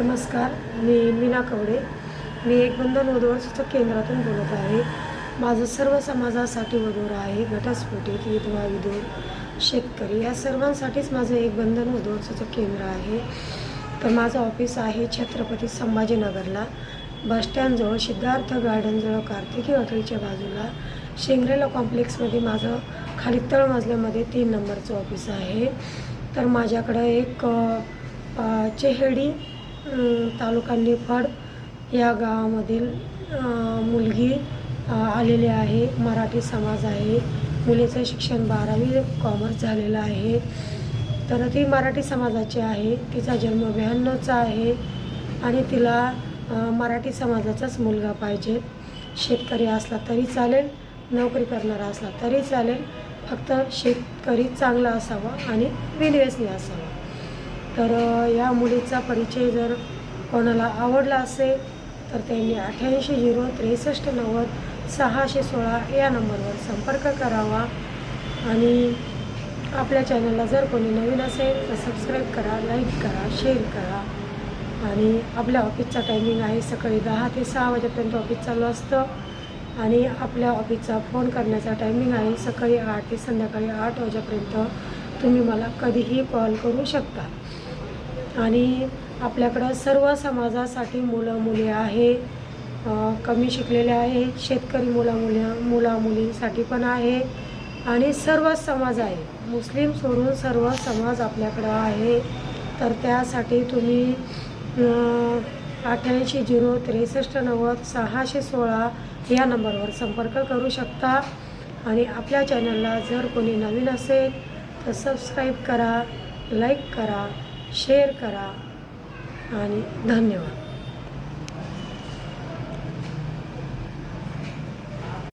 नमस्कार मी मीना कवडे. मी एक बंधन वधूवर सूचक केंद्रातून बोलत आहे. माझं सर्व समाजासाठी वधूर आहे घटस्फोटित विधवा विधूर शेतकरी या सर्वांसाठीच माझं एक बंधन वधूवर सूचक केंद्र आहे. तर माझं ऑफिस आहे छत्रपती संभाजीनगरला. बसस्टँडजवळ सिद्धार्थ गार्डनजवळ कार्तिकी हॉटेलच्या बाजूला. शेंगरेला कॉम्प्लेक्समध्ये माझं खाली तळमजल्यामध्ये तीन नंबरचं ऑफिस आहे. तर माझ्याकडं एक चेहेडी तालुका निफाड या गावामधील मुलगी आलेली आहे. मराठी समाज आहे. मुलीचं शिक्षण बारावी कॉमर्स झालेलं आहे. तर ती मराठी समाजाची आहे. तिचा जन्म ब्याण्णवचा आहे. आणि तिला मराठी समाजाचाच मुलगा पाहिजे. शेतकरी असला तरी चालेल नोकरी करणारा असला तरी चालेल. फक्त शेतकरी चांगला असावा आणि विनवेसनी असावा. तर या मुलीचा परिचय जर कोणाला आवडला असेल तर त्यांनी अठ्ठ्याऐंशी झिरो त्रेसष्ट नव्वद सहाशे सोळा या नंबरवर संपर्क करावा. आणि आपल्या चॅनलला जर कोणी नवीन असेल तर सबस्क्राईब करा लाईक करा शेअर करा. आणि आपल्या ऑफिसचा टायमिंग आहे सकाळी दहा ते सहा वाजेपर्यंत ऑफिस चालू असतं. आणि आपल्या ऑफिसचा फोन करण्याचा टायमिंग आहे सकाळी आठ ते संध्याकाळी आठ वाजेपर्यंत. तुम्ही मला कधीही कॉल करू शकता. आणि आपल्याकडं सर्व समाजासाठी मुलं मुली आहे. कमी शिकलेले आहे. शेतकरी मुला मुली मुला मुलींसाठी पण आहे. आणि सर्व समाज आहे. मुस्लिम सोडून सर्व समाज आपल्याकडं आहे. तर त्यासाठी तुम्ही अठ्ठ्याऐंशी झिरो त्रेसष्ट नव्वद सहाशे सोळा या नंबरवर संपर्क करू शकता. आणि आपल्या चॅनलला जर कोणी नवीन असेल तर सबस्क्राईब करा लाईक करा. शेअर करा आणि धन्यवाद.